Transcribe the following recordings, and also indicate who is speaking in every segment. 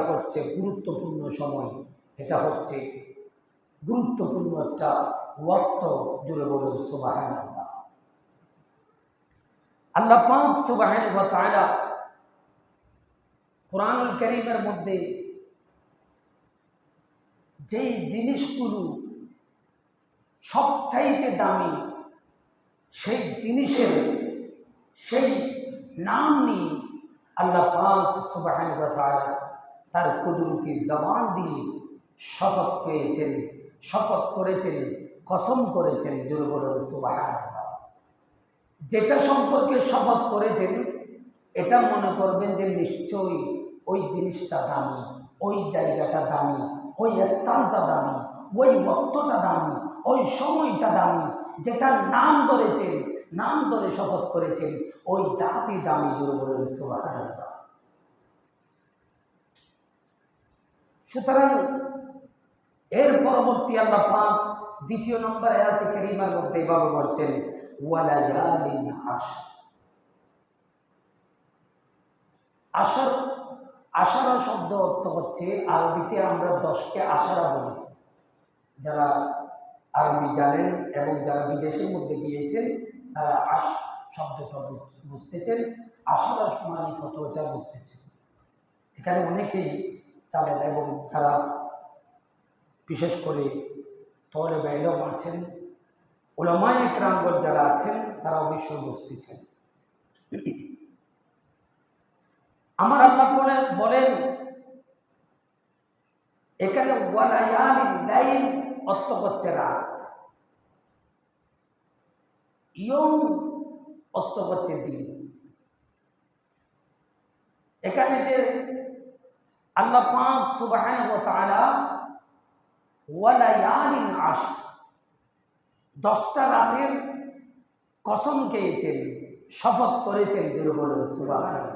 Speaker 1: এটা হচ্ছে গুরুত্বপূর্ণ সময়। এটা হচ্ছে গুরুত্বপূর্ণ একটা ওয়াক্ত জুড়ে বলুন সুবাহান আল্লাহ পাক সুবাহান তাআলা কোরআনুল করিমের মধ্যে যেই জিনিসগুলো সবচাইতে দামি, সেই জিনিসের সেই নাম নিয়ে আল্লাহ পাক সুবাহান তাআলা তার কুদরতি জবান দিয়ে শপথ পেয়েছেন, শপথ করেছেন, কসম করেছেন জোর সুবাহান যেটা সম্পর্কে শপথ করেছেন, এটা মনে করবেন যে নিশ্চয়ই ওই জিনিসটা দামি, ওই জায়গাটা দামি, ওই স্থানটা দামি, ওই বক্তটা দামি, ওই সময়টা দামি যেটার নাম ধরেছেন, নাম ধরে শপথ করেছেন, ওই জাতি দামি জোর বলুন সুবাহান সুতরাং এর পরবর্তী আল্লাহ পাক দ্বিতীয় নম্বর আয়াতে কারিমার মধ্যে এভাবে বলছেন ওয়ালায়ালিন আশ আশার। আশারা শব্দ অর্থ হচ্ছে আরবিতে আমরা দশকে আশারা বলি। যারা আরবি জানেন এবং যারা বিদেশের মধ্যে গিয়েছেন, তারা আশ শব্দটা বুঝতেছেন। আশারা মানে কত এটা বুঝতেছেন। এখানে অনেকেই চালেন এবং যারা বিশেষ করে তলে বাইরেও আছেন, ওলামায় ক্রামগর যারা আছেন, তারা অবশ্যই বুঝতেছেন আমার আল্লাহ বলে, বলেন, এখানে লাইন অর্থ হচ্ছে রাত। ইয়ং অর্থ হচ্ছে দিন। এখানে যে আল্লাহ পাক সুবাহান ওয়ালায়ালিন আশ দশটা রাতের কসম খেয়েছেন, শপথ করেছেন দুর্বল সুবাহান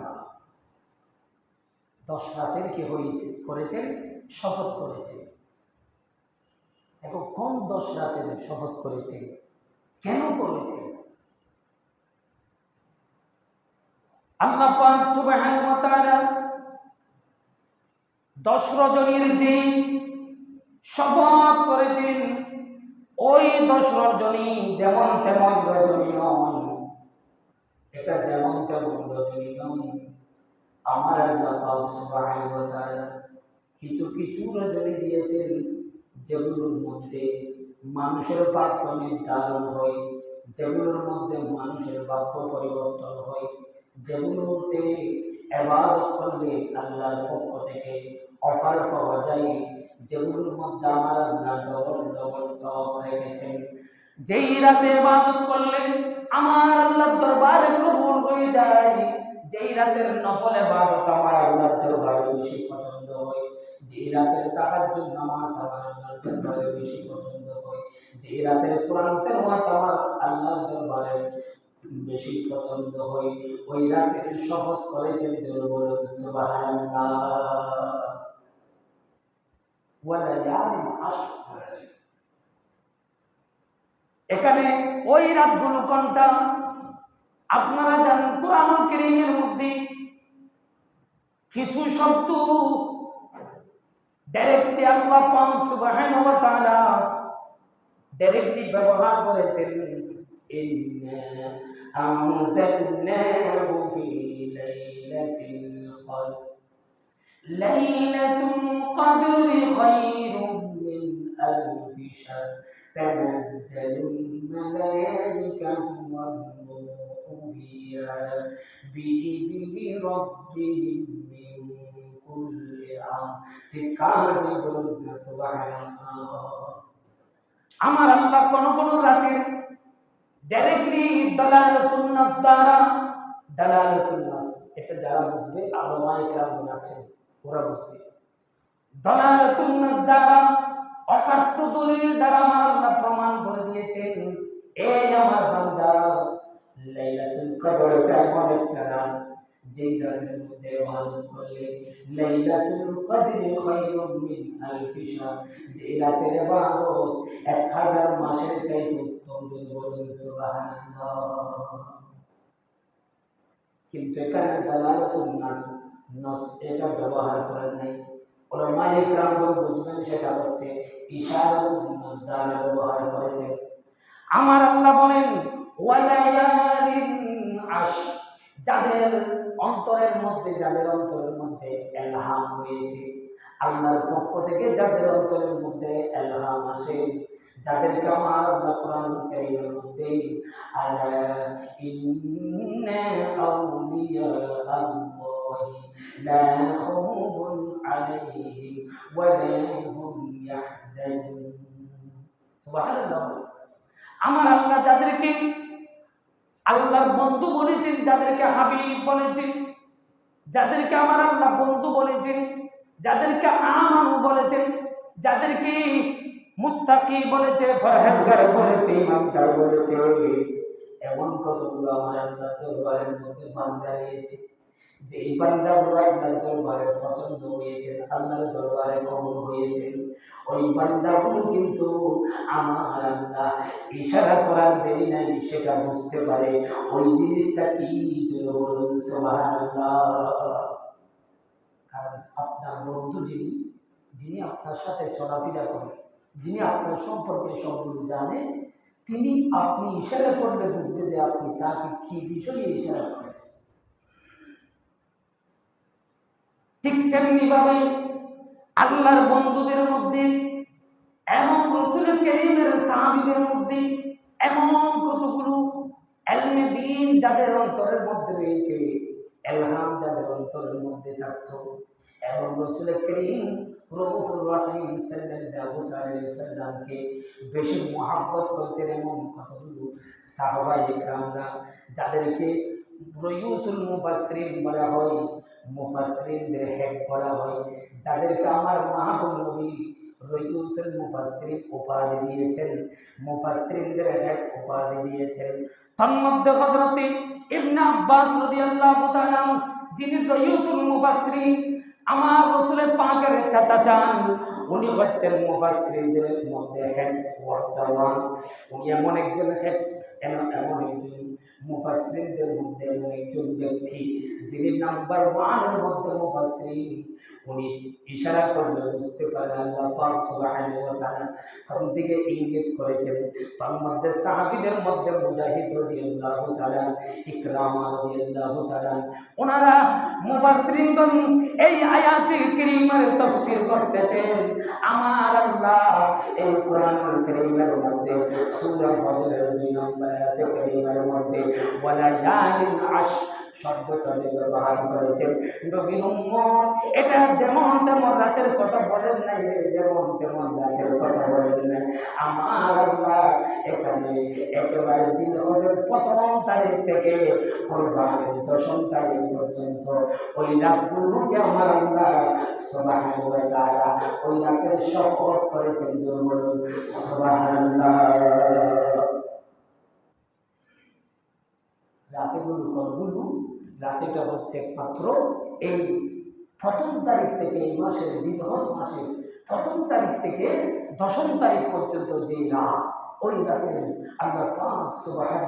Speaker 1: দশ রাতের কি হয়েছে, করেছেন, শপথ করেছেন। এখন কোন দশ রাতের শপথ করেছেন? কেন করেছেন? আল্লাহ পাক তাআলা দশ রজনীর যে শপথ করেছেন ওই দশ রজনী যেমন তেমন রজনী নয়। এটা যেমন তেমন রজনী নয়। আমার কিছু কিছু রজনী দিয়েছেন, যেগুলোর মধ্যে মানুষের বাক্য নির্ধারণ হয়, যেগুলোর মধ্যে মানুষের বাক্য পরিবর্তন হয়, যেগুলোতে এবাদত করলে আল্লাহর পক্ষ থেকে অফার পাওয়া যায়। যেগুলোর মধ্যে আমার আল্লাহ ডবল ডবল সব রেখেছেন। যেই রাতে এবাদত করলে আমার আল্লাহ দরবারে কবুল হয়ে যায়। যেই রাতের নফল এবাদত আমার আল্লাহর দরবারে বেশি পছন্দ হয়। যেই রাতের তাহাজ্জুদ নামাজ আমার আল্লাহর দরবারে বেশি পছন্দ হয়। যেই রাতের কোরআন তেলাওয়াত আমার আল্লাহর দরবারে বেশি পছন্দ হয়। ওই রাতের শপথ করেছেন যে আশর এখানে ওই রাতগুলো কোনটা আপনারা জানেন কোরআন কেরিমের মধ্যে কিছু শব্দ ডাইরেক্টলি আল্লাহ পাক সুবহানাহু ওয়া তাআলা ডাইরেক্টলি ব্যবহার করেছেন। ইন্না আনজালনাহু ফি লাইলাতিল লাইলাতুল কদরি খায়রুম মিন আলফি শাহর تنزل الملائكة والروح فيها بإذن ربهم من كل أمر চিৎকার দিয়ে বলুন না সুবহানাল্লাহ আমার আল্লাহ কোন কোন রাতের ডাইরেক্টলি দালালাতুন নাস দ্বারা দালালাতুন নাস এটা যারা বুঝবে আলমায়ে কেরাম আছেন ওরা বুঝবে দালালাতুন নাস দ্বারা অকাট্য দলিল দ্বারা আমার আল্লাহ প্রমাণ করে দিয়েছেন, এই আমার বান্দা, লাইলাতুল কদরটা এমন একটা রাত, যেই রাতের মধ্যে ইবাদত করলে লাইলাতুল কদরি খায়রুম মিন আলফি শাহর যেই রাতের ইবাদত এক হাজার মাসের চাইতে উত্তম যদি বলুন, সুবহানাল্লাহ। কিন্তু এখানে দালালাতুন নস এটা ব্যবহার করেন নাই। ইকরামগুলো বুঝবেন সেটা হচ্ছে ইশারাতুল মুজদারা ব্যবহার করেছে আমার আল্লাহ বলেন আশ, যাদের অন্তরের মধ্যে, যাদের অন্তরের মধ্যে এলহাম হয়েছে আল্লাহর পক্ষ থেকে যাদের অন্তরের মধ্যে এলহাম আসে, যাদেরকে আমার আল্লাহ কোরআন কারীমের মধ্যে আলা ইন্না আউলিয়া আল্লাহি। লা খাউফুন আলাইহিম ওয়া লা হুম ইয়াহজানুন সুবহানাল্লাহ আমার আল্লাহ যাদেরকে আল্লাহর বন্ধু বলেছেন, যাদেরকে হাবিব বলেছেন, যাদেরকে আমার আল্লাহ বন্ধু বলেছেন, যাদেরকে আমানু বলেছেন, যাদেরকে মুত্তাকি বলেছে ফরহেজগার বলেছে, ইমানদার বলেছে, এমন কতগুলো আমার আল্লাহ দরবারের মধ্যে বান্দা রয়েছে। যে এই বান্দাগুলো আল্লাহর দরবারে পছন্দ হয়েছেন, আল্লাহর দরবারে কবল হয়েছেন। ওই বান্দাগুলো কিন্তু আমার আল্লাহ ইশারা করার দেরি নাই, সেটা বুঝতে পারে। ওই জিনিসটা কি জোরে বলুন কারণ আপনার বন্ধু যিনি যিনি আপনার সাথে চলাফেরা করে, যিনি আপনার সম্পর্কে সবগুলো জানে, তিনি আপনি ইশারা করলে বুঝবে যে আপনি তাকে কি বিষয়ে ইশারা করেছেন। ঠিক তেমনি ভাবে আল্লাহর বন্ধুদের মধ্যে, এমন রসুল কেরিমের সাহাবিদের মধ্যে, এমন কতগুলো এলমে দিন যাদের অন্তরের মধ্যে রয়েছে, এলহাম যাদের অন্তরের মধ্যে থাকত। এবং রসুল করিম রউফুর রহিম সাল্লামকে বেশি মহাব্বত করতেন এমন কতগুলো সাহাবায়ে কেরামরা যাদেরকে রয়ুসুল মুফাসসিরিন বলা হয় মুফাসসিরিনদের হেড বলা হয়, যাদেরকে আমার মাহবুব নবী রয়ুসুল মুফাসসিরিন উপাধি দিয়েছেন। মুফাসসিরিনদের হেড উপাধি দিয়েছেন। তন্মধ্যে হযরতে ইবনে আব্বাস রাদিয়াল্লাহু তাআলা যিনি রয়ুসুল মুফাসসিরিন, আমার রসুলের পাকের চাচা চান। উনি হচ্ছেন মুফাসসিরদের মধ্যে হেড ওয়ার্তাওয়ান উনি এমন একজন হেড এমন একজন মুফাসসিরদের মধ্যে এমন একজন ব্যক্তি যিনি নাম্বার ওয়ানের মধ্যে মুফাসসিরিন উনি ইশারা করলে বুঝতে পারেন আল্লাহ পাক সুবহানাহু ওয়া তাআলা দিকে ইঙ্গিত করেছেন, তার মধ্যে সাহাবীদের মধ্যে মুজাহিদ রাদিয়াল্লাহু তাআলা, ইকরামা রাদিয়াল্লাহু তাআলা ওনারা মুফাসসিরিনগণ এই আয়াতে কারীমের তাফসীর করতেছেন। আমার আল্লাহ এই কোরআনুল কারীমের মধ্যে, সূরা ফজরের দুই নম্বর আয়াতে কারীমের মধ্যে ওয়ালা ইয়ালিন আশ শব্দটা যে ব্যবহার করেছেন। নবীর এটা যেমন তেমন রাতের কথা বলেন নাই যেমন তেমন রাতের কথা বলেন নাই। আমার আল্লাহ এখানে একেবারে জিলহজের প্রথম তারিখ থেকে কোরবানের দশম তারিখ পর্যন্ত ওই রাতগুলোকে আমার আল্লাহ ওয়া তাআলা ওই রাতের শপথ করেছেন জোর বলুন সুবহানাল্লাহ। রাতেগুলো কতগুলো রাতেটা হচ্ছে মাত্র এই প্রথম তারিখ থেকে এই মাসের জিনহস মাসের প্রথম তারিখ থেকে দশম তারিখ পর্যন্ত যে রাত, ওই রাতে আল্লাহ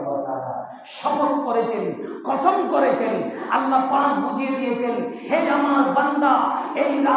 Speaker 1: ওয়া তাআলা শপথ করেছেন, কসম করেছেন, আল্লাহ পাক বুঝিয়ে দিয়েছেন, হে আমার বান্দা, এই রাত